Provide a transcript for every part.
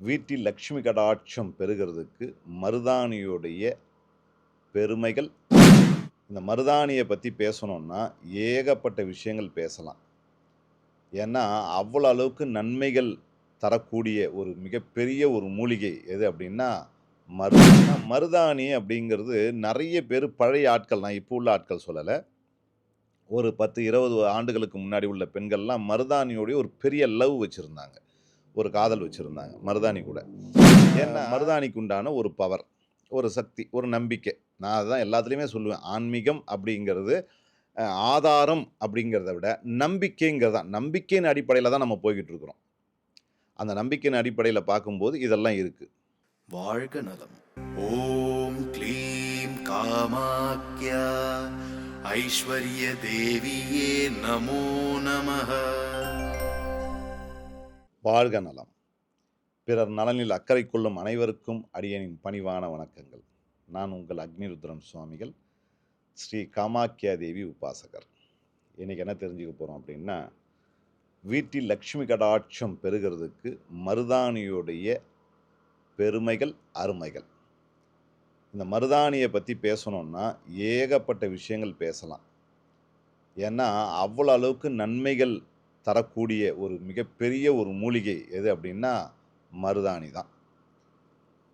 வீட்டில் லக்ஷ்மி கடாட்சம் பெறுகிறதுக்கு மருதாணியுடைய பெருமைகள். இந்த மருதாணியை பற்றி பேசணுன்னா ஏகப்பட்ட விஷயங்கள் பேசலாம். ஏன்னா அவ்வளோ அளவுக்கு நன்மைகள் தரக்கூடிய ஒரு மிகப்பெரிய ஒரு மூலிகை எது அப்படின்னா மரு மருதாணி அப்படிங்கிறது நிறைய பேர் பழைய ஆட்கள் நான் இப்போ உள்ள ஆட்கள் சொல்லலை. ஒரு பத்து இருபது ஆண்டுகளுக்கு முன்னாடி உள்ள பெண்கள்லாம் மருதாணியோடைய ஒரு பெரிய லவ் வச்சுருந்தாங்க. ஒரு காதல் வச்சுருந்தாங்க மருதாணி கூட. ஏன்னா மருதாணிக்கு உண்டான ஒரு பவர் ஒரு சக்தி ஒரு நம்பிக்கை. நான் அதுதான் எல்லாத்துலேயுமே சொல்லுவேன் ஆன்மீகம் அப்படிங்கிறது ஆதாரம் அப்படிங்கிறத விட நம்பிக்கைங்கிறது தான். நம்பிக்கையின் அடிப்படையில் தான் நம்ம போய்கிட்டு இருக்கிறோம். அந்த நம்பிக்கையின் அடிப்படையில் பார்க்கும்போது இதெல்லாம் இருக்குது வாழ்க நலம். ஓம் க்ளீம் காமாக்யா ஐஸ்வர்ய தேவியே நமோ நமः வாழ்க நலம். பிறர் நலனில் அக்கறை கொள்ளும் அனைவருக்கும் அடியனின் பணிவான வணக்கங்கள். நான் உங்கள் அக்னிருத்ரன் சுவாமிகள் ஸ்ரீ காமாக்கியா தேவி உபாசகர். இன்றைக்கி என்ன தெரிஞ்சுக்க போகிறோம் அப்படின்னா வீட்டில் லக்ஷ்மி கடாட்சம் பெறுகிறதுக்கு மருதாணியுடைய பெருமைகள் அருமைகள். இந்த மருதாணியை பற்றி பேசணுன்னா ஏகப்பட்ட விஷயங்கள் பேசலாம். ஏன்னா அவ்வளோ அளவுக்கு நன்மைகள் தரக்கூடிய ஒரு மிகப்பெரிய ஒரு மூலிகை எது அப்படின்னா மருதாணி தான்.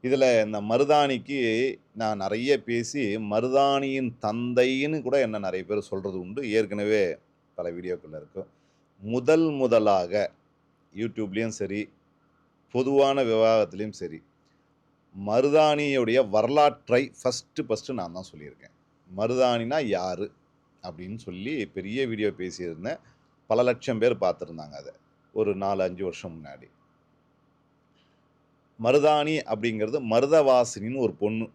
இதில் இந்த மருதாணிக்கு நான் நிறைய பேசி மருதாணியின் தந்தைன்னு கூட என்ன நிறைய பேர் சொல்கிறது உண்டு. ஏற்கனவே பல வீடியோக்கள் இருக்கும் முதல் முதலாக யூடியூப்லேயும் சரி பொதுவான விவாதத்துலேயும் சரி மருதாணியுடைய வரலாற்றை ஃபஸ்ட்டு ஃபஸ்ட்டு நான் தான் சொல்லியிருக்கேன். மருதாணினா யார் அப்படின்னு சொல்லி பெரிய வீடியோ பேசியிருந்தேன். பல லட்சம் பேர் பார்த்துருந்தாங்க அதை. ஒரு நாலு அஞ்சு வருஷம் முன்னாடி. மருதாணி அப்படிங்கிறது மருதவாசினின்னு ஒரு பொண்ணு.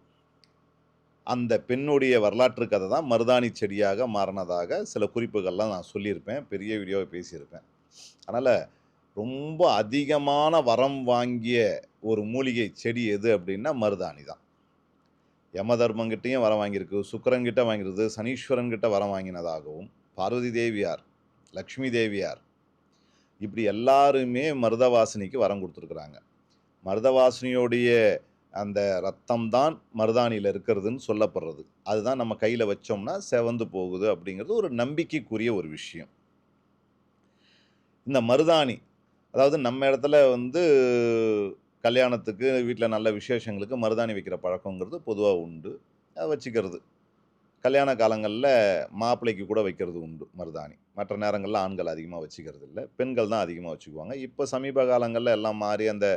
அந்த பெண்ணுடைய வரலாற்று கதை தான் மருதாணி செடியாக மாறினதாக சில குறிப்புகள்லாம் நான் சொல்லியிருப்பேன் பெரிய வீடியோவை பேசியிருப்பேன். அதனால் ரொம்ப அதிகமான வரம் வாங்கிய ஒரு மூலிகை செடி எது அப்படின்னா மருதாணி தான். யமதர்மங்கிட்டையும் வரம் வாங்கியிருக்கு சுக்கிரன்கிட்ட வாங்கியிருது சனீஸ்வரன்கிட்ட வரம் வாங்கினதாகவும் பார்வதி தேவியார் லக்ஷ்மி தேவியார். இப்படி எல்லாருமே மருதவாசினிக்கு வரம் கொடுத்துருக்குறாங்க. மருதவாசினியோடைய அந்த ரத்தம் தான் மருதாணியில் இருக்கிறதுன்னு சொல்லப்படுறது. அதுதான் நம்ம கையில் வச்சோம்னா செவந்து போகுது அப்படிங்கிறது ஒரு நம்பிக்கைக்குரிய ஒரு விஷயம். இந்த மருதாணி அதாவது நம்ம இடத்துல வந்து கல்யாணத்துக்கு வீட்டில் நல்ல விசேஷங்களுக்கு மருதாணி வைக்கிற பழக்கங்கிறது பொதுவாக உண்டு. அதை வச்சுக்கிறது. கல்யாண காலங்களில் மாப்பிள்ளைக்கு கூட வைக்கிறது உண்டு மருதாணி. மற்ற நேரங்களில் ஆண்கள் அதிகமாக வச்சுக்கிறது இல்லை பெண்கள் தான் அதிகமாக வச்சுக்குவாங்க. இப்போ சமீப காலங்களில் எல்லாம் மாறி அந்த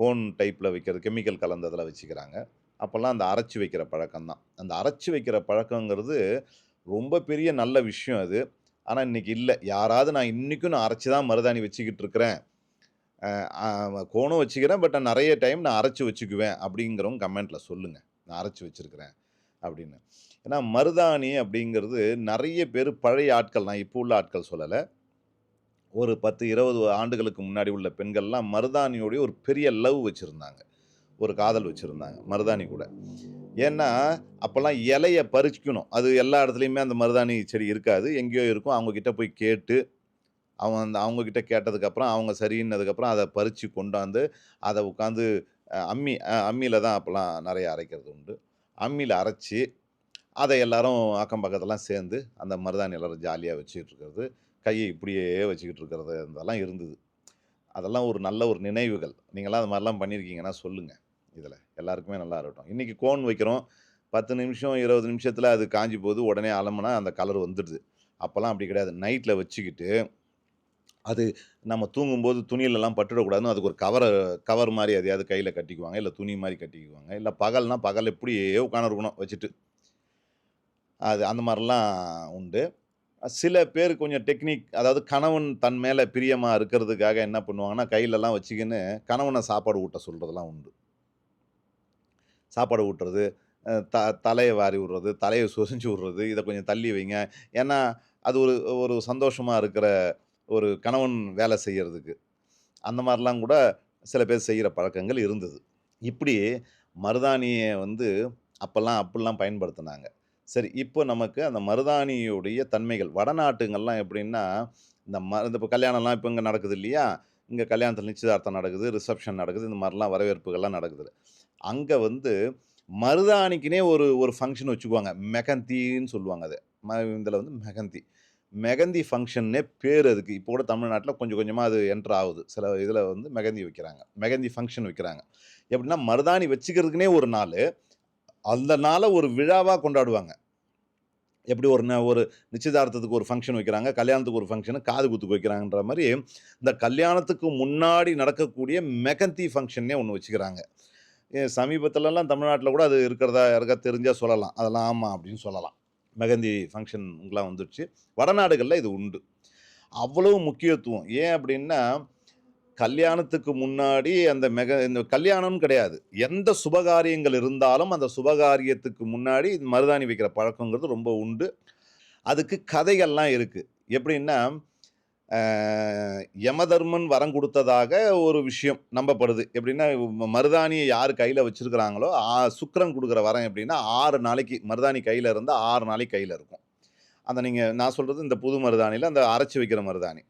கோன் டைப்பில் வைக்கிறது கெமிக்கல் கலந்ததில் வச்சுக்கிறாங்க. அப்போல்லாம் அந்த அரைச்சி வைக்கிற பழக்கம் தான். அந்த அரைச்சி வைக்கிற பழக்கங்கிறது ரொம்ப பெரிய நல்ல விஷயம் அது. ஆனால் இன்றைக்கி இல்லை. யாராவது நான் இன்றைக்கும் நான் அரைச்சி தான் மருதாணி வச்சுக்கிட்டு இருக்கிறேன். கோணும் வச்சுக்கிறேன். பட் நிறைய டைம் நான் அரைச்சி வச்சுக்குவேன் அப்படிங்கிறவங்க கமெண்ட்டில் சொல்லுங்கள் நான் அரைச்சி வச்சுருக்கிறேன் அப்படின்னு. ஏன்னா மருதாணி அப்படிங்கிறது நிறைய பேர் பழைய ஆட்கள் நான் இப்போ உள்ள ஆட்கள் சொல்லலை. ஒரு பத்து இருபது ஆண்டுகளுக்கு முன்னாடி உள்ள பெண்கள்லாம் மருதாணியோடைய ஒரு பெரிய லவ் வச்சுருந்தாங்க. ஒரு காதல் வச்சுருந்தாங்க மருதாணி கூட. ஏன்னா அப்போல்லாம் இலையை பறிக்கணும். அது எல்லா இடத்துலையுமே அந்த மருதாணி செடி இருக்காது. எங்கேயோ இருக்கும். அவங்கக்கிட்ட போய் கேட்டு அவங்க அந்த அவங்கக்கிட்ட கேட்டதுக்கப்புறம் அவங்க சரின்னதுக்கப்புறம் அதை பறித்து கொண்டாந்து அதை உட்காந்து அம்மி அம்மியில் தான் அப்போல்லாம் நிறைய அரைக்கிறது உண்டு. அம்மியில் அரைச்சி அதை எல்லாரும் அக்கம் பக்கத்தெல்லாம் சேர்ந்து அந்த மருதாணி எல்லாரும் ஜாலியாக வச்சுக்கிட்டு இருக்கிறது கையை இப்படியே வச்சுக்கிட்டு இருக்கிறது இதெல்லாம் இருந்தது. அதெல்லாம் ஒரு நல்ல ஒரு நினைவுகள். நீங்களாம் அது மாதிரிலாம் பண்ணியிருக்கீங்கன்னா சொல்லுங்கள் இதில் எல்லாருக்குமே நல்லா இருக்கட்டும். இன்றைக்கி கோன் வைக்கிறோம். பத்து நிமிஷம் இருபது நிமிஷத்தில் அது காஞ்சி போகுது உடனே அலம்புனா அந்த கலர் வந்துடுது. அப்போல்லாம் அப்படி கிடையாது. நைட்டில் வச்சுக்கிட்டு அது நம்ம தூங்கும்போது துணியிலலாம் பட்டுடக்கூடாதுன்னு அதுக்கு ஒரு கவரை கவர் மாதிரி எதையாவது கையில் கட்டிக்குவாங்க இல்லை துணி மாதிரி கட்டிக்குவாங்க இல்லை பகல்னால் பகல் எப்படியே உட்காந்துருக்கணும் வச்சுட்டு. அது அந்த மாதிரிலாம் உண்டு. சில பேர் கொஞ்சம் டெக்னிக் அதாவது கணவன் தன் மேலே பிரியமாக இருக்கிறதுக்காக என்ன பண்ணுவாங்கன்னா கையிலலாம் வச்சுக்கின்னு கணவனை சாப்பாடு ஊட்ட சொல்கிறதுலாம் உண்டு. சாப்பாடு ஊட்டுறது த தலையை வாரி விடுறது தலையை சொரிஞ்சு விடுறது இதை கொஞ்சம் தள்ளி வைங்க. ஏன்னா அது ஒரு ஒரு சந்தோஷமாக இருக்கிற ஒரு கணவன் வேலை செய்கிறதுக்கு அந்த மாதிரிலாம் கூட சில பேர் செய்கிற பழக்கங்கள் இருந்தது. இப்படி மருதாணியை வந்து அப்போல்லாம் அப்படிலாம் பயன்படுத்தினாங்க. சரி இப்போ நமக்கு அந்த மருதாணியுடைய தன்மைகள் வடநாட்டுங்கள்லாம் எப்படின்னா இந்த ம இந்த இப்போ கல்யாணம்லாம் இப்போ இங்கே நடக்குது இல்லையா? இங்கே கல்யாணத்தில் நிச்சயதார்த்தம் நடக்குது ரிசப்ஷன் நடக்குது இந்த மாதிரிலாம் வரவேற்புகள்லாம் நடக்குது. அங்கே வந்து மருதாணிக்குனே ஒரு ஒரு ஃபங்க்ஷன் வச்சுக்குவாங்க. மெகந்தின்னு சொல்லுவாங்க அது. ம இதில் வந்து மெகந்தி. மெகந்தி ஃபங்க்ஷன்னே பேர் அதுக்கு. இப்போ கூட தமிழ்நாட்டில் கொஞ்சம் கொஞ்சமாக அது என்ட்ரு ஆகுது. சில இதில் வந்து மெகந்தி வைக்கிறாங்க. மெகந்தி ஃபங்க்ஷன் வைக்கிறாங்க. எப்படின்னா மருதாணி வச்சுக்கிறதுக்குனே ஒரு நாள் அந்த நாளை ஒரு விழாவாக கொண்டாடுவாங்க. எப்படி ஒரு ந ஒரு நிச்சயதார்த்தத்துக்கு ஒரு ஃபங்க்ஷன் வைக்கிறாங்க கல்யாணத்துக்கு ஒரு ஃபங்க்ஷனு காது குத்துக்கு வைக்கிறாங்கன்ற மாதிரி இந்த கல்யாணத்துக்கு முன்னாடி நடக்கக்கூடிய மெகந்தி ஃபங்க்ஷன்னே ஒன்று வச்சுக்கிறாங்க. சமீபத்துலலாம் தமிழ்நாட்டில் கூட அது இருக்கிறதா யாருக்கா தெரிஞ்சால் சொல்லலாம். அதெல்லாம் ஆமாம் அப்படின்னு சொல்லலாம். மெகந்தி ஃபங்க்ஷன்லாம் வந்துடுச்சு. வடநாடுகளில் இது உண்டு. அவ்வளவு முக்கியத்துவம். ஏன் அப்படின்னா கல்யாணத்துக்கு முன்னாடி அந்த மெக இந்த கல்யாணம்னு கிடையாது. எந்த சுபகாரியங்கள் இருந்தாலும் அந்த சுபகாரியத்துக்கு முன்னாடி மருதாணி வைக்கிற பழக்கங்கிறது ரொம்ப உண்டு. அதுக்கு கதைகள்லாம் இருக்குது எப்படின்னா யமதர்மன் வரம் கொடுத்ததாக ஒரு விஷயம் நம்பப்படுது. எப்படின்னா மருதாணியை யார் கையில் வச்சுருக்கிறாங்களோ ஆ- கொடுக்குற வரம் எப்படின்னா ஆறு நாளைக்கு மருதாணி கையில் இருந்தால் ஆறு நாளைக்கு கையில் இருக்கும். அந்த நீங்கள் நான் சொல்கிறது இந்த புது மருதாணியில் அந்த அரைச்சி வைக்கிற மருதாணி.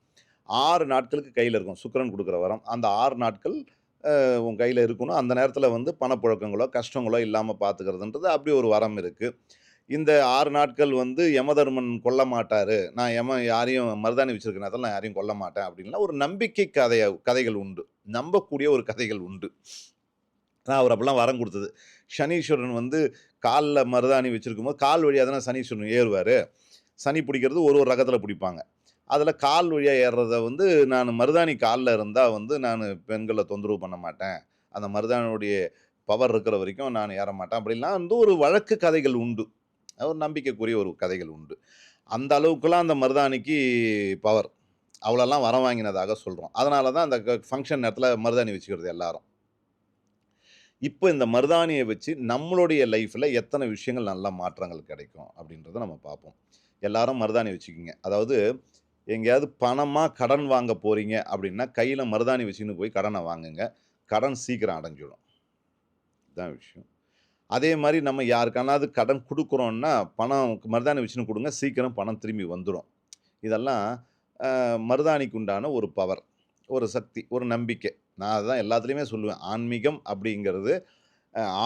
ஆறு நாட்களுக்கு கையில் இருக்கும் சுக்கரன் கொடுக்குற வரம். அந்த ஆறு நாட்கள் உன் கையில் இருக்கணும். அந்த நேரத்தில் வந்து பணப்புழக்கங்களோ கஷ்டங்களோ இல்லாமல் பார்த்துக்கிறதுன்றது அப்படி ஒரு வரம் இருக்குது இந்த ஆறு நாட்கள் வந்து யமதர்மன் கொல்ல மாட்டார். நான் யம யாரையும் மருதாணி வச்சுருக்க நேரத்தில் நான் யாரையும் கொல்ல மாட்டேன் அப்படின்லாம் ஒரு நம்பிக்கை கதைய கதைகள் உண்டு. நம்பக்கூடிய ஒரு கதைகள் உண்டு. நான் அவர் அப்படிலாம் வரம் கொடுத்தது. சனீஸ்வரன் வந்து காலில் மருதாணி வச்சிருக்கும் போது கால் வழியாக தானே சனீஸ்வரன் ஏறுவார். சனி பிடிக்கிறது ஒரு ஒரு ரகத்தில் பிடிப்பாங்க. அதில் கால் வழியாக ஏறுறத வந்து நான் மருதாணி காலில் இருந்தால் வந்து நான் பெண்களை தொந்தரவு பண்ண மாட்டேன். அந்த மருதாணியுடைய பவர் இருக்கிற வரைக்கும் நான் ஏற மாட்டேன். அப்படிலாம் வந்து ஒரு வழக்கு கதைகள் உண்டு. ஒரு நம்பிக்கைக்குரிய ஒரு கதைகள் உண்டு. அந்த அளவுக்குலாம் அந்த மருதாணிக்கு பவர். அவ்வளோலாம் வரம் வாங்கினதாக சொல்கிறோம் அதனால தான் அந்த ஃபங்க்ஷன் நேரத்தில் மருதாணி வச்சுக்கிறது எல்லாரும். இப்போ இந்த மருதாணியை வச்சு நம்மளுடைய லைஃப்பில் எத்தனை விஷயங்கள் நல்ல மாற்றங்கள் கிடைக்கும் அப்படின்றத நம்ம பார்ப்போம். எல்லாரும் மருதாணி வச்சுக்கிங்க. அதாவது எங்கேயாவது பணமாக கடன் வாங்க போகிறீங்க அப்படின்னா கையில் மருதாணி வச்சுன்னு போய் கடனை வாங்குங்க. கடன் சீக்கிரம் அடைஞ்சிடும். இதுதான் விஷயம். அதே மாதிரி நம்ம யாருக்கானாவது கடன் கொடுக்குறோன்னா பணம் மருதாணி வச்சுன்னு கொடுங்க. சீக்கிரம் பணம் திரும்பி வந்துடும் இதெல்லாம் மருதாணிக்கு உண்டான ஒரு பவர் ஒரு சக்தி ஒரு நம்பிக்கை. நான் அதுதான் எல்லாத்துலேயுமே சொல்லுவேன். ஆன்மீகம் அப்படிங்கிறது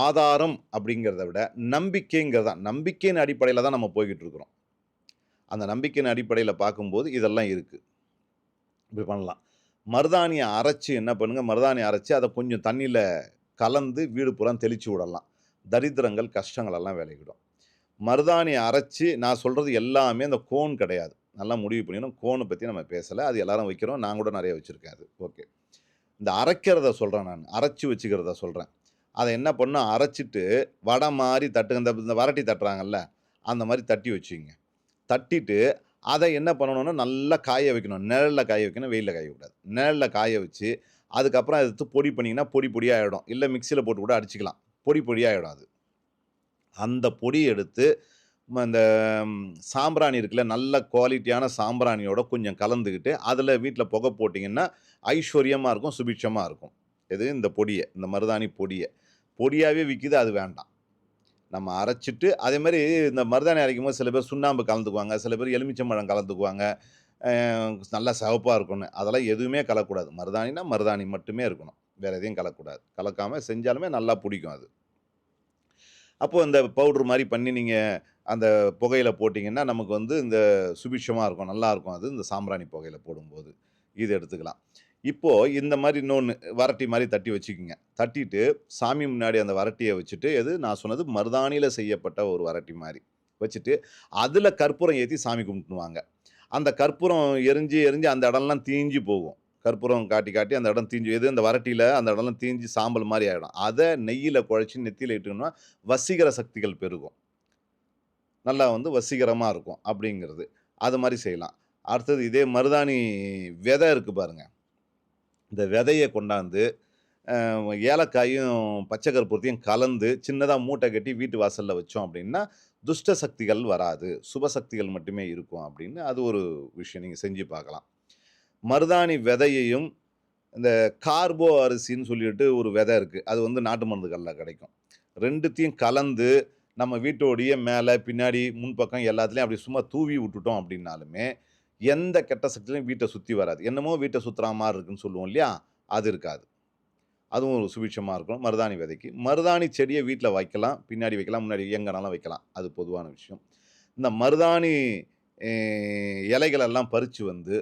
ஆதாரம் அப்படிங்கிறத விட நம்பிக்கைங்கிறது தான். நம்பிக்கையின் அடிப்படையில் தான் நம்ம போய்கிட்டு இருக்கிறோம். அந்த நம்பிக்கையின் அடிப்படையில் பார்க்கும்போது இதெல்லாம் இருக்குது இப்படி பண்ணலாம். மருதாணியை அரைச்சி என்ன பண்ணுங்கள் மருதாணி அரைச்சி அதை கொஞ்சம் தண்ணியில் கலந்து வீடு புறம் தெளித்து விடலாம். தரித்திரங்கள் கஷ்டங்கள் எல்லாம் விலகிடும். மருதாணி அரைச்சி நான் சொல்கிறது எல்லாமே அந்த கோன் கிடையாது. நல்லா முடிவு பண்ணிடணும். கோனை பற்றி நம்ம பேசலை. அது எல்லாரும் வைக்கிறோம். நான் கூட நிறைய வச்சுருக்கேன் அது. ஓகே. இந்த அரைக்கிறத சொல்கிறேன் நான். அரைச்சி வச்சுக்கிறத சொல்கிறேன் அதை என்ன பண்ணால் அரைச்சிட்டு வடை மாதிரி தட்டு இந்த வரட்டி தட்டுறாங்கல்ல அந்த மாதிரி தட்டி வச்சுங்க. தட்டிட்டு அதை என்ன பண்ணணும்னா நல்லா காய வைக்கணும். நிழலில் காய வைக்கணும் வெயிலில் காய நிழலில் காய வச்சு அதுக்கப்புறம் எடுத்து பொடி பண்ணிங்கன்னா பொடி பொடியாக ஆகிடும் இல்லை மிக்சியில் போட்டு கூட அடிச்சுக்கலாம். பொடி பொடியாக ஆகிடும் அது. அந்த பொடியை எடுத்து இந்த சாம்பிராணி இருக்குல்ல நல்ல குவாலிட்டியான சாம்பிராணியோட கொஞ்சம் கலந்துக்கிட்டு அதில் வீட்டில் புகை போட்டிங்கன்னா ஐஸ்வர்யமாக இருக்கும் சுபிட்சமாக இருக்கும். எது? இந்த பொடியை. இந்த மருதாணி பொடியை. பொடியாகவே விற்கிது அது வேண்டாம். நம்ம அரைச்சிட்டு அதே மாதிரி இந்த மருதாணி அரைக்கும் போது சில பேர் சுண்ணாம்பு கலந்துக்குவாங்க சில பேர் எலுமிச்சம்பழம் கலந்துக்குவாங்க. நல்லா சிவப்பாக இருக்கணும் அதெல்லாம் எதுவுமே கலக்கூடாது. மருதாணினா மருதாணி மட்டுமே இருக்கணும். வேறு எதையும் கலக்கூடாது. கலக்காமல் செஞ்சாலுமே நல்லா பிடிக்கும் அது. அப்போது இந்த பவுட்ரு மாதிரி பண்ணி நீங்கள் அந்த புகையில் போட்டிங்கன்னா நமக்கு வந்து இந்த சுபிட்சமாக இருக்கும். நல்லாயிருக்கும் அது. இந்த சாம்பிராணி புகையில் போடும்போது. இது எடுத்துக்கலாம். இப்போது இந்த மாதிரி இன்னொன்று வரட்டி மாதிரி தட்டி வச்சுக்கோங்க. தட்டிட்டு சாமி முன்னாடி அந்த வரட்டியை வச்சுட்டு எது? நான் சொன்னது மருதாணியில் செய்யப்பட்ட ஒரு வரட்டி மாதிரி. வச்சுட்டு அதில் கற்பூரம் ஏற்றி சாமி கும்பிட்டுவாங்க. அந்த கற்பூரம் எரிஞ்சு எரிஞ்சு அந்த இடம்லாம் தீஞ்சு போகும். கற்பூரம் காட்டி காட்டி அந்த இடம் தீஞ்சு எது? அந்த வரட்டியில் அந்த இடம்லாம் தீஞ்சு சாம்பல் மாதிரி ஆகிடும் அதை நெய்யில் குழச்சி நெத்தியில் இட்டுக்கணும்னா வசீகர சக்திகள் பெருகும். நல்லா வந்து வசீகரமாக இருக்கும் அப்படிங்கிறது. அது மாதிரி செய்யலாம். அடுத்தது இதே மருதாணி விதை இருக்குது பாருங்கள் இந்த விதையை கொண்டாந்து ஏலக்காயும் பச்சை கற்பூரத்தையும் கலந்து சின்னதாக மூட்டை கட்டி வீட்டு வாசலில் வச்சோம் அப்படின்னா துஷ்ட சக்திகள் வராது. சுபசக்திகள் மட்டுமே இருக்கும் அப்படின்னு அது ஒரு விஷயம். நீங்கள் செஞ்சு பார்க்கலாம். மருதாணி விதையையும் இந்த கார்போ அரிசின்னு சொல்லிட்டு ஒரு விதை இருக்குது அது வந்து நாட்டு மருந்துகளில் கிடைக்கும். ரெண்டுத்தையும் கலந்து நம்ம வீட்டோடைய மேலே பின்னாடி முன்பக்கம் எல்லாத்துலேயும் அப்படி சும்மா தூவி விட்டுட்டோம் அப்படின்னாலுமே எந்த கெட்ட சக்தியும் வீட்டை சுற்றி வராது. என்னமோ வீட்டை சுற்றுற மாதிரி இருக்குன்னு சொல்லுவோம் இல்லையா? அது இருக்காது. அதுவும் ஒரு சுபிட்சமாக இருக்கும் மருதாணி விதைக்கு. மருதாணி செடியை வீட்டில் வைக்கலாம். பின்னாடி வைக்கலாம் முன்னாடி எங்கனாலும் வைக்கலாம். அது பொதுவான விஷயம். இந்த மருதாணி இலைகளெல்லாம் பறித்து வந்து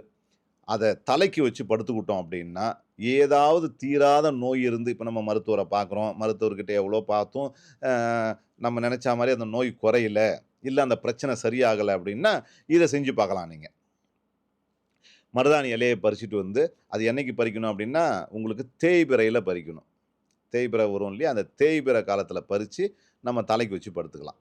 அதை தலைக்கு வச்சு படுத்துக்கிட்டோம் அப்படின்னா ஏதாவது தீராத நோய் இருந்து இப்போ நம்ம மருத்துவரை பார்க்குறோம். மருத்துவர்கிட்ட எவ்வளோ பார்த்தும். நம்ம நினச்ச மாதிரி அந்த நோய் குறையல. இல்லை அந்த பிரச்சனை சரியாகலை அப்படின்னா இதை செஞ்சு பார்க்கலாம் நீங்கள் மருதாணி இலையை பறிச்சுட்டு வந்து அது என்னைக்கு பறிக்கணும் அப்படின்னா உங்களுக்கு தேய்பிறையில் பறிக்கணும். தேய்பிறை வரும் இல்லையா? அந்த தேய்பிறை காலத்தில் பறித்து நம்ம தலைக்கு வச்சு படுத்துக்கலாம்.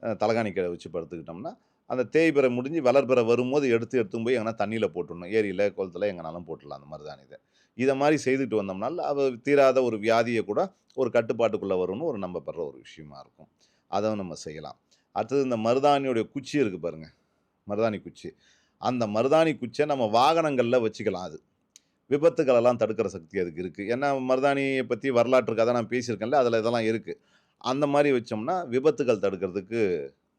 அஹ் கீழே வச்சு படுத்துக்கிட்டோம்னா அந்த தேய்பிறை முடிஞ்சு வளர்பிறை வரும்போது எடுத்து எடுத்து போய் எங்கன்னா தண்ணியில் போட்டுடணும். ஏரியில் குளத்தில் எங்கனாலும் போட்டுடலாம் அந்த மருதாணி இதை. இதை மாதிரி செய்துட்டு வந்தோம்னால அவ தீராத ஒரு வியாதியை கூட ஒரு கட்டுப்பாட்டுக்குள்ளே வரும்னு ஒரு நம்பப்படுற ஒரு விஷயமா இருக்கும். அதை நம்ம செய்யலாம். அடுத்தது இந்த மருதாணியோடைய குச்சி இருக்குது பாருங்கள் மருதாணி குச்சி. அந்த மருதாணி குச்சியை நம்ம வாகனங்களில் வச்சுக்கலாம் அது. விபத்துக்களெல்லாம் தடுக்கிற சக்தி அதுக்கு இருக்குது ஏன்னா மருதாணியை பற்றி வரலாற்று கதை நான் பேசியிருக்கேன்ல அதில் இதெல்லாம் இருக்குது அந்த மாதிரி வச்சோம்னா விபத்துகள் தடுக்கிறதுக்கு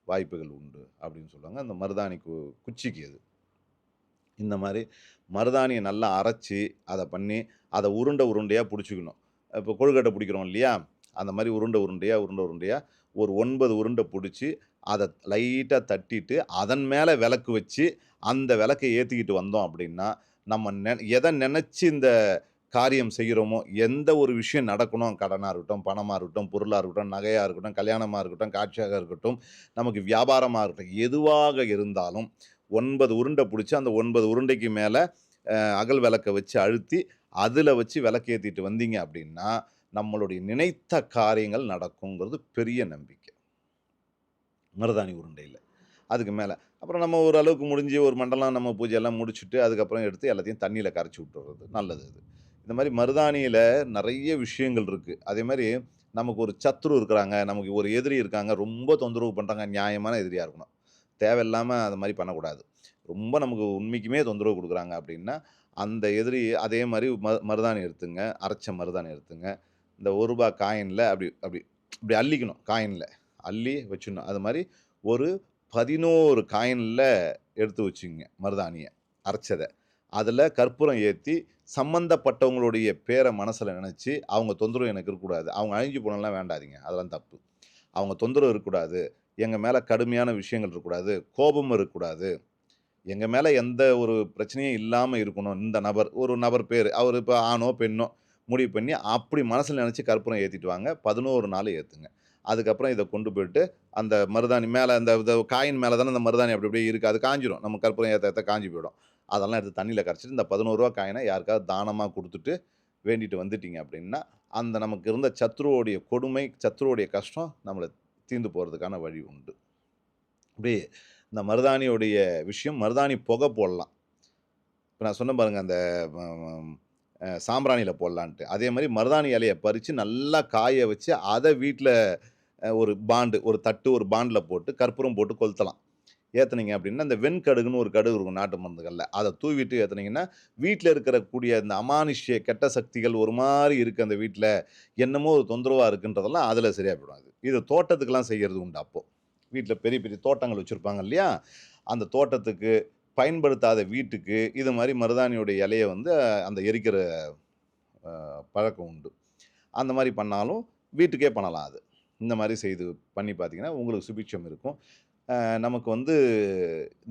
வாய்ப்புகள் உண்டு அப்படின்னு சொல்லுவாங்க. அந்த மருதாணி கு குச்சிக்கு அது. இந்த மாதிரி மருதாணியை நல்லா அரைச்சி அதை பண்ணி அதை உருண்டை உருண்டையாக பிடிச்சிக்கணும். இப்போ கொழுக்கட்டை பிடிக்கிறோம் இல்லையா? அந்த மாதிரி உருண்டை உருண்டையாக உருண்டை உருண்டையாக ஒரு ஒன்பது உருண்டை பிடிச்சி அதை லைட்டாக தட்டிட்டு அதன் மேலே விளக்கு வச்சு அந்த விளக்கை ஏற்றிக்கிட்டு வந்தோம் அப்படின்னா நம்ம நெ எதை நினச்சி இந்த காரியம் செய்கிறோமோ எந்த ஒரு விஷயம் நடக்கணும் கடனாக இருக்கட்டும் பணமாக இருக்கட்டும் பொருளாக இருக்கட்டும் நகையாக இருக்கட்டும் கல்யாணமாக இருக்கட்டும் காட்சியாக இருக்கட்டும் நமக்கு வியாபாரமாக இருக்கட்டும் எதுவாக இருந்தாலும் ஒன்பது உருண்டை பிடிச்சி அந்த ஒன்பது உருண்டைக்கு மேலே அகல் விளக்கை வச்சு அழுத்தி அதில் வச்சு விளக்கேற்றிட்டு வந்தீங்க அப்படின்னா நம்மளுடைய நினைத்த காரியங்கள் நடக்குங்கிறது பெரிய நம்பிக்கை. மருதாணி உருண்டையில். அதுக்கு மேலே. அப்புறம் நம்ம ஒரு அளவுக்கு முடிஞ்சு ஒரு மண்டலம் நம்ம பூஜையெல்லாம் முடிச்சுட்டு அதுக்கப்புறம் எடுத்து எல்லாத்தையும் தண்ணியில் கரைச்சி விட்டுறது. நல்லது அது. இந்த மாதிரி மருதாணியில் நிறைய விஷயங்கள் இருக்குது அதே மாதிரி நமக்கு ஒரு சத்ரு இருக்கிறாங்க நமக்கு ஒரு எதிரி இருக்காங்க ரொம்ப தொந்தரவு பண்ணுறாங்க நியாயமான எதிரியாக இருக்கணும். தேவையில்லாமல் அது மாதிரி பண்ணக்கூடாது. ரொம்ப நமக்கு உண்மைக்குமே தொந்தரவு கொடுக்குறாங்க அப்படின்னா அந்த எதிரி அதே மாதிரி ம மருதாணி எடுத்துங்க அரைச்ச மருதாணி எடுத்துங்க. இந்த ஒரு ரூபா காயினில் அப்படி அப்படி இப்படி அள்ளிக்கணும் காயினில் அள்ளி வச்சிடணும். அது மாதிரி ஒரு பதினோரு காயினில் எடுத்து வச்சுங்க மருதாணியை அரைச்சதை. அதில் கற்பூரம் ஏற்றி சம்மந்தப்பட்டவங்களுடைய பேரை மனசில் நினச்சி அவங்க தொந்தரவு எனக்கு இருக்கக்கூடாது. அவங்க அழிஞ்சு போனலாம் வேண்டாதீங்க. அதெல்லாம் தப்பு. அவங்க தொந்தரவு இருக்கக்கூடாது. எங்கள் மேலே கடுமையான விஷயங்கள் இருக்கக்கூடாது. கோபம் இருக்கக்கூடாது. எங்கள் மேலே எந்த ஒரு பிரச்சனையும் இல்லாமல் இருக்கணும். இந்த நபர் ஒரு நபர் பேர் அவர் இப்போ ஆணோ பெண்ணோ முடிவு பண்ணி அப்படி மனசில் நினச்சி கற்பூரம் ஏற்றிட்டு வாங்க. பதினோரு நாள் ஏற்றுங்க அதுக்கப்புறம் இதை கொண்டு போயிட்டு அந்த மருதாணி மேலே அந்த இந்த காயின் மேலே தானே அந்த மருதாணி அப்படி அப்படியே இருக்குது. அது காஞ்சிடும் நம்ம கற்பூரம் ஏற்ற ஏற்ற காஞ்சி போயிடும். அதெல்லாம் எடுத்து தண்ணியில் கரைச்சிட்டு இந்த பதினோருவா காயினை யாருக்காவது தானமாக கொடுத்துட்டு வேண்டிட்டு வந்துட்டீங்க அப்படின்னா அந்த நமக்கு இருந்த சத்ருவோடைய கொடுமை சத்ருவோடைய கஷ்டம் நம்மளை தீர்ந்து போகிறதுக்கான வழி உண்டு. அப்படியே இந்த மருதாணியோடைய விஷயம் மருதாணி புகை போடலாம். இப்போ நான் சொன்ன பாருங்கள் அந்த சாம்பிராணியில் போடலான்ட்டு. அதே மாதிரி மருதாணி இலையை பறித்து நல்லா காய வச்சு அதை வீட்டில் ஒரு பாண்டு ஒரு தட்டு ஒரு பாண்டில் போட்டு கற்பூரம் போட்டு கொளுத்தலாம். ஏற்றுனீங்க அப்படின்னா இந்த வெண்கடுகுன்னு ஒரு கடுகு இருக்கும் நாட்டு மருந்துகளில். அதை தூவிட்டு ஏற்றுனீங்கன்னா வீட்டில் இருக்கக்கூடிய இந்த அமானுஷ்ய கெட்ட சக்திகள் ஒரு மாதிரி இருக்குது அந்த வீட்டில் என்னமோ ஒரு தொந்தரவாக இருக்குன்றதெல்லாம் அதில் சரியாக போயிடும் அது இது தோட்டத்துக்கெலாம் செய்கிறது உண்டு அப்போது வீட்டில் பெரிய பெரிய தோட்டங்கள் வச்சுருப்பாங்க இல்லையா? அந்த தோட்டத்துக்கு பயன்படுத்தாத வீட்டுக்கு இது மாதிரி மருதாணியோடைய இலையை வந்து அந்த எரிக்கிற பழக்கம் உண்டு. அந்த மாதிரி பண்ணாலும் வீட்டுக்கே பண்ணலாம் அது. இந்த மாதிரி செய்து பண்ணி பார்த்தீங்கன்னா உங்களுக்கு சுபிட்சம் இருக்கும். நமக்கு வந்து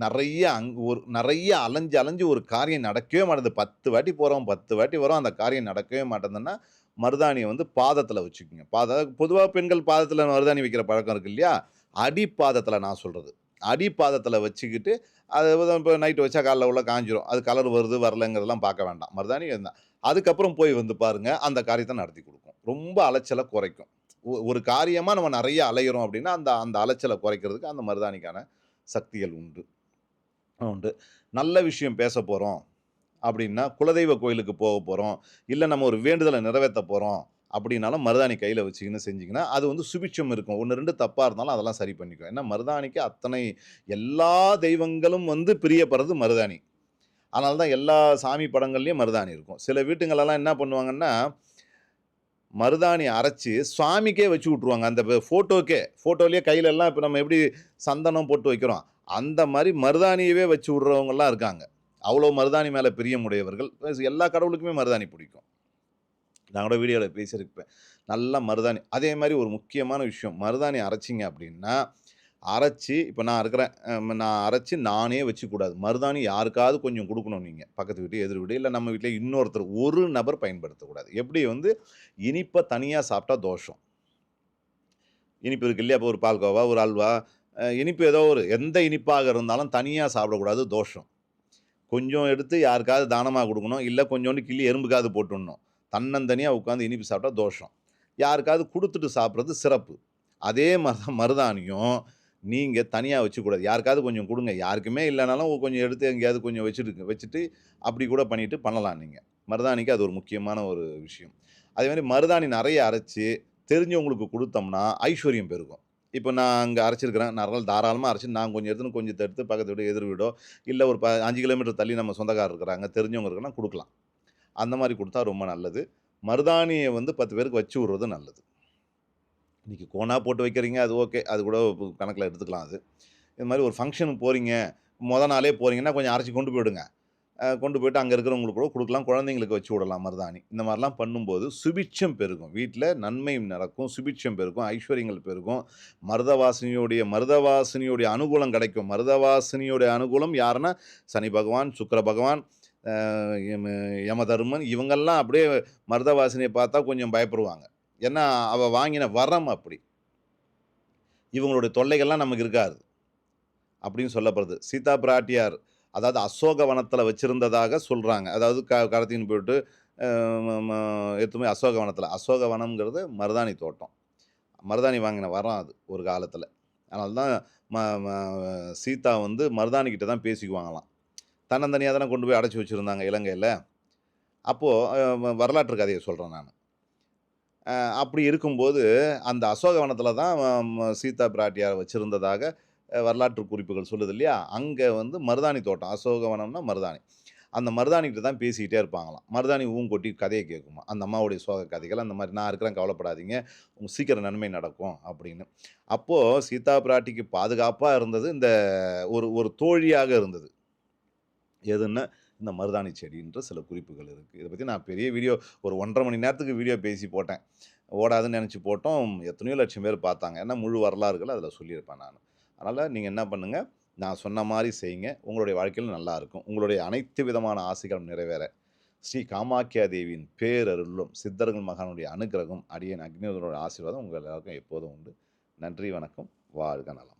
நிறைய அங் ஒரு நிறைய அலைஞ்சு அலைஞ்சு ஒரு காரியம் நடக்கவே மாட்டேது. பத்து வாட்டி போகிறோம் பத்து வாட்டி வரோம் அந்த காரியம் நடக்கவே மாட்டேதுன்னா மருதாணியை வந்து பாதத்தில் வச்சுக்கோங்க. பாத பொதுவாக பெண்கள் பாதத்தில் மருதாணி வைக்கிற பழக்கம் இருக்கு இல்லையா? அடிப்பாதத்தில் நான் சொல்கிறது அடிப்பாதத்தில் வச்சுக்கிட்டு அது இப்போ நைட்டு வச்சா காலைல உள்ள காஞ்சிரும். அது கலர் வருது வரலங்கிறதெல்லாம் பார்க்க வேண்டாம். மருதாணி இருந்தால் அதுக்கப்புறம் போய் வந்து பாருங்கள் அந்த காரியத்தை நடத்தி கொடுக்கும். ரொம்ப அலைச்சலை குறைக்கும். ஒரு காரியமாக நம்ம நிறைய அலையிறோம் அப்படின்னா அந்த அந்த அலைச்சலை குறைக்கிறதுக்கு அந்த மருதாணிக்கான சக்திகள் உண்டு. உண்டு. நல்ல விஷயம் பேச போகிறோம் அப்படின்னா குலதெய்வ கோயிலுக்கு போக போகிறோம் இல்லை நம்ம ஒரு வேண்டுதலை நிறைவேற்ற போகிறோம் அப்படின்னாலும் மருதாணி கையில் வச்சுக்கின்னு செஞ்சிங்கன்னா அது வந்து சுபிட்சம் இருக்கும். ஒன்று ரெண்டு தப்பாக இருந்தாலும் அதெல்லாம் சரி பண்ணிக்கும். ஏன்னா மருதாணிக்கு அத்தனை எல்லா தெய்வங்களும் வந்து பிரியப்படுறது மருதாணி. அதனால தான் எல்லா சாமி படங்கள்லேயும் மருதாணி இருக்கும். சில வீட்டுங்களெல்லாம் என்ன பண்ணுவாங்கன்னா மருதாணி அரைச்சி சுவாமிக்கே வச்சு விட்ருவாங்க அந்த ஃபோட்டோக்கே ஃபோட்டோலேயே கையிலெல்லாம் இப்போ நம்ம எப்படி சந்தனம் போட்டு வைக்கிறோம்? அந்த மாதிரி மருதாணியவே வச்சு விட்றவங்கலாம் இருக்காங்க. அவ்வளோ மருதாணி மேலே பிரியமுடையவர்கள். எல்லா கடவுளுக்குமே மருதாணி பிடிக்கும். நான் கூட வீடியோவில் பேசியிருப்பேன். நல்லா மருதாணி. அதே மாதிரி ஒரு முக்கியமான விஷயம். மருதாணி அரைச்சிங்க அப்படின்னா அரைச்சி இப்போ நான் இருக்கிறேன் நான் அரைச்சி நானே வச்சுக்கூடாது. மருதாணி யாருக்காவது கொஞ்சம் கொடுக்கணும் நீங்கள் பக்கத்து வீட்டு எதிர் வீடு இல்லை நம்ம வீட்டில் இன்னொருத்தர் ஒரு நபர் பயன்படுத்தக்கூடாது. எப்படி வந்து இனிப்பை தனியாக சாப்பிட்டா தோஷம். இனிப்பு இருக்கு இல்லையா? இப்போ ஒரு பால்கோவா ஒரு அல்வா இனிப்பு ஏதோ ஒரு எந்த இனிப்பாக இருந்தாலும் தனியாக சாப்பிடக்கூடாது தோஷம். கொஞ்சம் எடுத்து யாருக்காவது தானமாக கொடுக்கணும் இல்லை கொஞ்சோண்டு கிள்ளி எறும்புக்காவது போட்டுடணும். தன்னந்தனியாக உட்காந்து இனிப்பு சாப்பிட்டா தோஷம். யாருக்காவது கொடுத்துட்டு சாப்பிட்றது சிறப்பு. அதே மாதிரி மருதாணியும் நீங்கள் தனியாக வச்சுக்கூடாது. யாருக்காவது கொஞ்சம் கொடுங்க. யாருக்குமே இல்லைனாலும் கொஞ்சம் எடுத்து எங்கேயாவது கொஞ்சம் வச்சுட்டு வச்சுட்டு அப்படி கூட பண்ணிவிட்டு பண்ணலாம் நீங்கள் மருதாணிக்கு அது ஒரு முக்கியமான ஒரு விஷயம். அதே மாதிரி மருதாணி நிறைய அரைச்சி தெரிஞ்சவங்களுக்கு கொடுத்தோம்னா ஐஸ்வர்யம் பெருகும். இப்போ நான் அங்கே அரைச்சிருக்கிறேன். நிறைய தாராளமாக அரைச்சி நான் கொஞ்சம் எடுத்துன்னு கொஞ்சம் தடுத்து பக்கத்து வீடு எதிர் வீடோ இல்லை ஒரு ப அஞ்சு கிலோமீட்டர் தள்ளி நம்ம சொந்தக்காரர் இருக்கிறாங்க தெரிஞ்சவங்க இருக்குன்னா கொடுக்கலாம். அந்த மாதிரி கொடுத்தா ரொம்ப நல்லது. மருதாணியை வந்து பத்து பேருக்கு வச்சு விட்றது நல்லது. இன்றைக்கி கோனா போட்டு வைக்கிறீங்க அது ஓகே. அது கூட கணக்கில் எடுத்துக்கலாம் அது. இது மாதிரி ஒரு ஃபங்க்ஷனுக்கு போகிறீங்க மொதல் நாளே போகிறீங்கன்னா கொஞ்சம் அரைச்சி கொண்டு போயிடுங்க. கொண்டு போயிட்டு அங்கே இருக்கிறவங்களுக்கு கூட கொடுக்கலாம் குழந்தைங்களுக்கு வச்சு விடலாம் மருதாணி. இந்த மாதிரிலாம் பண்ணும்போது சுபிட்சம் பெருகும். வீட்டில் நன்மை நடக்கும் சுபிட்சம் பெருகும் ஐஸ்வர்யங்கள் பெருகும். மருதவாசினியோடைய மருதவாசினியோடைய அனுகூலம் கிடைக்கும். மருதவாசினியோடைய அனுகூலம் யாருன்னா சனி பகவான் சுக்கர பகவான் யமதர்மன் இவங்கெல்லாம் அப்படியே மருதவாசினியை பார்த்தா கொஞ்சம் பயப்படுவாங்க. ஏன்னா அவள் வாங்கின வரம் அப்படி. இவங்களுடைய தொல்லைகள்லாம் நமக்கு இருக்காது. அப்படின்னு சொல்லப்படுது. சீதா பிராட்டியார் அதாவது அசோக வனத்தில் வச்சுருந்ததாக சொல்கிறாங்க அதாவது க கடத்தின்னு போயிட்டு எத்துமே அசோக வனத்தில். அசோக வனம்ங்கிறது மருதாணி தோட்டம். மருதாணி வாங்கின வரம் அது ஒரு காலத்தில். அதனால தான் ம சீதா வந்து மருதாணிக்கிட்ட தான் பேசிக்குவாங்களாம். தன்னந்தனியாக தானே கொண்டு போய் அடைச்சி வச்சுருந்தாங்க இலங்கையில். அப்போது வரலாற்று கதையை சொல்கிறேன் நான். அப்படி இருக்கும்போது அந்த அசோகவனத்தில் தான் சீதா பிராட்டியார் வச்சுருந்ததாக வரலாற்று குறிப்புகள் சொல்லுது இல்லையா? அங்கே வந்து மருதாணி தோட்டம் அசோகவனம்னா மருதாணி. அந்த மருதாணிக்கிட்ட தான் பேசிக்கிட்டே இருப்பாங்களாம். மருதாணி ஊங்கொட்டி கதையை கேட்குமா? அந்த அம்மாவுடைய சோக கதைகள் அந்த மாதிரி நான் இருக்கிறேன் கவலைப்படாதீங்க. உங்கள் சீக்கிரம் நன்மை நடக்கும். அப்படின்னு. அப்போது சீதா பிராட்டிக்கு பாதுகாப்பாக இருந்தது இந்த ஒரு ஒரு தோழியாக இருந்தது. எதுன்னா இந்த மருதாணி செடின்ற சில குறிப்புகள் இருக்குது இதை பற்றி நான் பெரிய வீடியோ ஒரு ஒன்றரை மணி நேரத்துக்கு வீடியோ பேசி போட்டேன். ஓடாதுன்னு நினச்சி போட்டோம். எத்தனையோ லட்சம் பேர் பார்த்தாங்க. ஏன்னா முழு வரலாறுகள் அதில் சொல்லியிருப்பேன் நான். அதனால் நீங்கள் என்ன பண்ணுங்கள் நான் சொன்ன மாதிரி செய்யுங்க. உங்களுடைய வாழ்க்கையில் நல்லாயிருக்கும் உங்களுடைய அனைத்து விதமான ஆசைகளும் நிறைவேற. ஸ்ரீ காமாக்கியா தேவியின் பேரருளும் சித்தர்கள் மகானுடைய அனுகிரகம் அடியன் அக்னியோதனோட ஆசீர்வாதம் உங்கள் எல்லாருக்கும் எப்போதும் உண்டு. நன்றி வணக்கம். வாழ்க நலம்.